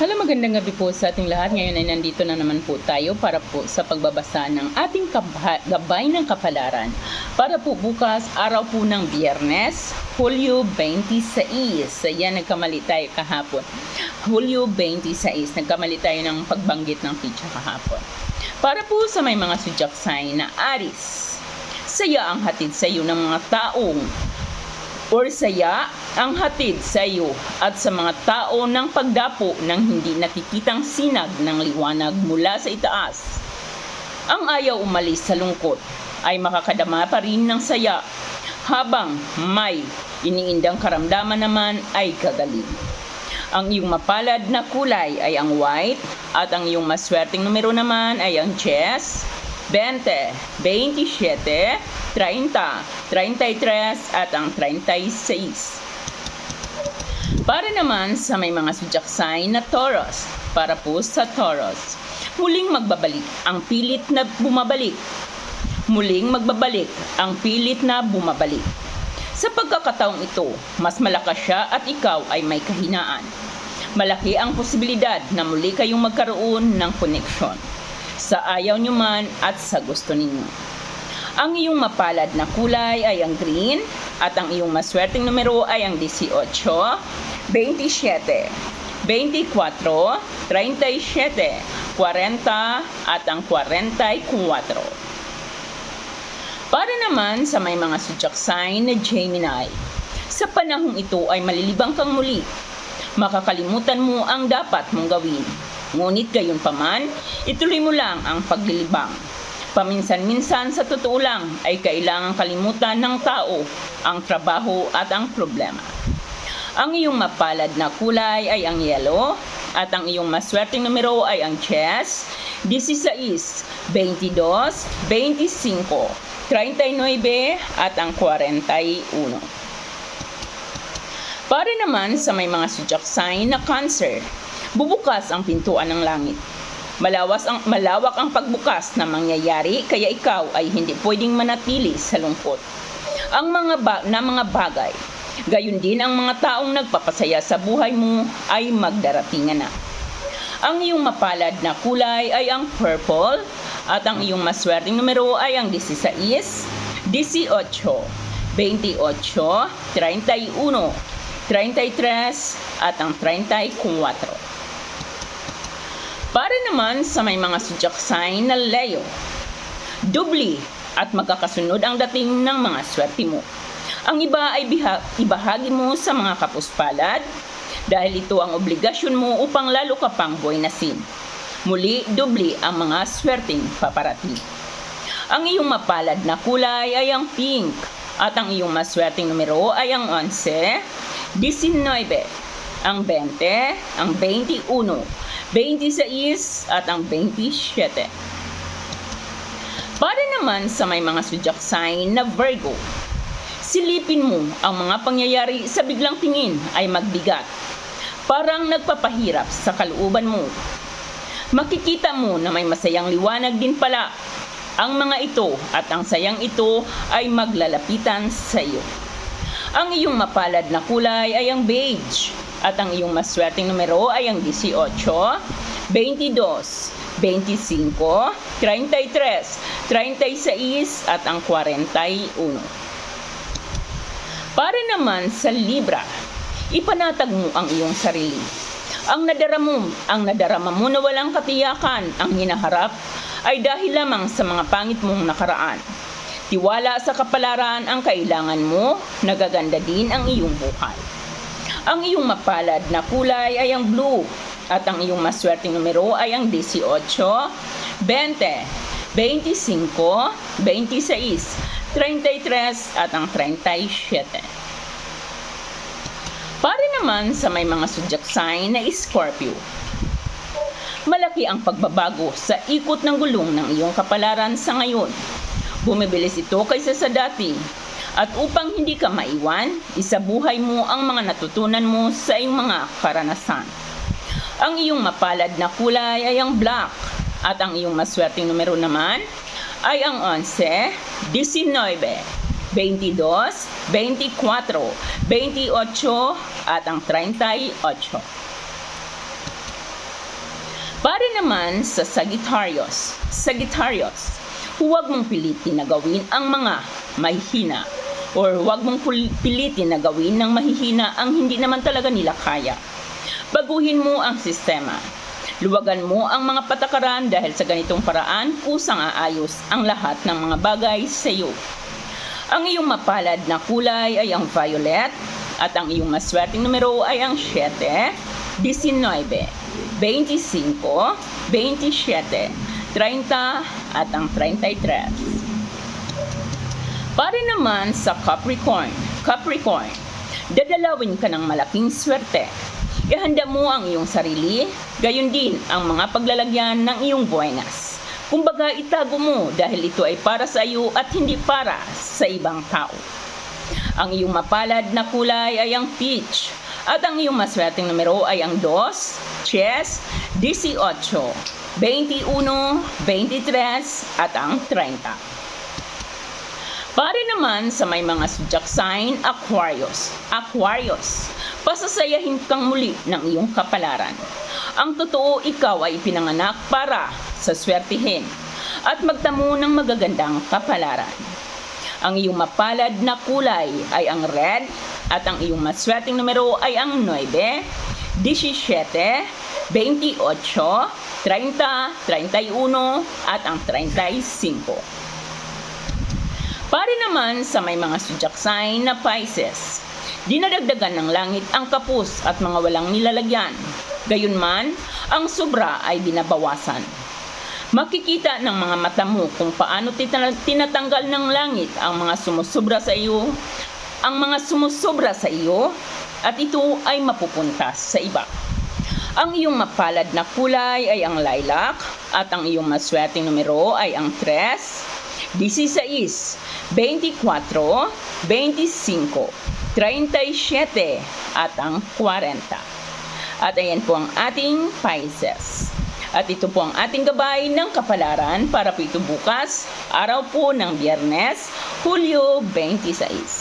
Hello, magandang gabi po sa ating lahat. Ngayon ay nandito na naman po tayo para po sa pagbabasa ng ating gabay ng kapalaran. Para po bukas, araw po ng biyernes, Hulyo 26. Ayan, nagkamali tayo kahapon. Hulyo 26, nagkamali tayo ng pagbanggit ng pitsa kahapon. Para po sa may mga sign na Aris, saya ang hatid sa iyo ng mga taong or saya ang hatid sa iyo at sa mga tao ng pagdapo ng hindi nakikitang sinag ng liwanag mula sa itaas. Ang ayaw umalis sa lungkot ay makakadama pa rin ng saya habang may iniindang karamdaman naman ay kagaling. Ang iyong mapalad na kulay ay ang white at ang iyong maswerteng numero naman ay ang chess, 20, 27, 30, 33 at ang 36. Para naman sa may mga sign na Taurus, para po sa Taurus, muling magbabalik ang pilit na bumabalik. Muling magbabalik ang pilit na bumabalik. Sa pagkakataong ito, mas malakas siya at ikaw ay may kahinaan. Malaki ang posibilidad na muli kayong magkaroon ng koneksyon sa ayaw nyo man at sa gusto ninyo. Ang iyong mapalad na kulay ay ang green at ang iyong maswerteng numero ay ang 18, 27, 24, 37, 40 at ang 44. Para naman sa may mga zodiac sign na Gemini, sa panahong ito ay malilibang kang muli. Makakalimutan mo ang dapat mong gawin. Ngunit gayon paman, ituloy mo lang ang paglilibang. Paminsan-minsan sa totoo lang ay kailangang kalimutan ng tao ang trabaho at ang problema. Ang iyong mapalad na kulay ay ang yellow at ang iyong maswerteng numero ay ang chess, 16, 22, 25, 39 at ang 41. Para naman sa may mga zodiac sign na cancer, bubukas ang pintuan ng langit. Malawas ang, malawak ang pagbukas na mangyayari kaya ikaw ay hindi pwedeng manatili sa lungkot. Ang mga ba, na mga bagay, gayon din ang mga taong nagpapasaya sa buhay mo ay magdaratingan na. Ang iyong mapalad na kulay ay ang purple at ang iyong maswerteng numero ay ang 16, 18, 28, 31, 33 at ang 34. Naman sa may mga sign na Leo, dubli at magkakasunod ang dating ng mga swerte mo. Ang iba ay biha- ibahagi mo sa mga kapuspalad dahil ito ang obligasyon mo upang lalo ka pang buwinasin. Muli, dubli ang mga swerteng paparating. Ang iyong mapalad na kulay ay ang pink at ang iyong maswerteng numero ay ang 11, 19, ang 20, ang 21, 26 at ang 27. Para naman sa may mga zodiac sign na Virgo, silipin mo ang mga pangyayari sa biglang tingin ay magbigat. Parang nagpapahirap sa kalooban mo. Makikita mo na may masayang liwanag din pala. Ang mga ito at ang sayang ito ay maglalapitan sa iyo. Ang iyong mapalad na kulay ay ang beige at ang iyong maswerteng numero ay ang 18, 22, 25, 33, 36 at ang 41. Para naman sa Libra, ipanatag mo ang iyong sarili. Ang nadarama mo, ang nadarama mo na walang katiyakan ang hinaharap ay dahil lamang sa mga pangit mong nakaraan. Tiwala sa kapalaran ang kailangan mo, nagaganda din ang iyong buhay. Ang iyong mapalad na kulay ay ang blue at ang iyong maswerteng numero ay ang 18, 20, 25, 26, 33 at ang 37. Para naman sa may mga zodiac sign na Scorpio. Malaki ang pagbabago sa ikot ng gulong ng iyong kapalaran sa ngayon. Bumibilis ito kaysa sa dati. At upang hindi ka maiwan, isabuhay mo ang mga natutunan mo sa iyong mga karanasan. Ang iyong mapalad na kulay ay ang black at ang iyong maswerteng numero naman ay ang 11, 19, 22, 24, 28 at ang 38. Para naman sa Sagittarius. Sagittarius, huwag mong pilitin na gawin ang mga mahihina or huwag mong pilitin na gawin ng mahihina ang hindi naman talaga nila kaya. Baguhin mo ang sistema. Luwagan mo ang mga patakaran dahil sa ganitong paraan kusang aayos ang lahat ng mga bagay sa iyo. Ang iyong mapalad na kulay ay ang violet at ang iyong maswerteng numero ay ang 7, 19, 25, 27, 30 at ang 33. Para naman sa Capricorn, Capricorn, dadalawin ka ng malaking swerte. Ihanda mo ang iyong sarili, gayon din ang mga paglalagyan ng iyong buenas. Kumbaga itago mo dahil ito ay para sa iyo at hindi para sa ibang tao. Ang iyong mapalad na kulay ay ang peach at ang iyong maswerteng numero ay ang 2, chess, 18, 21, 23 at ang 30. Pare naman sa may mga zodiac sign, Aquarius. Aquarius, pasasayahin kang muli ng iyong kapalaran. Ang totoo, ikaw ay pinanganak para sa swertihin at magtamo ng magagandang kapalaran. Ang iyong mapalad na kulay ay ang red at ang iyong maswerteng numero ay ang 9, 17, 28, 30, 31 at ang 35. Pare naman sa may mga sign na Pisces. Dinadagdagan ng langit ang kapus at mga walang nilalagyan. Gayunman, ang sobra ay binabawasan. Makikita ng mga mata mo kung paano tina- tinatanggal ng langit ang mga sumusobra sa iyo, ang mga sumusobra sa iyo, at ito ay mapupunta sa iba. Ang iyong mapalad na kulay ay ang lilac at ang iyong maswerteng numero ay ang 3, 16, 24, 25, 37 at ang 40. At ayan po ang ating Pisces. At ito po ang ating gabay ng kapalaran para po ito bukas, araw po ng biyernes, Hulyo 26.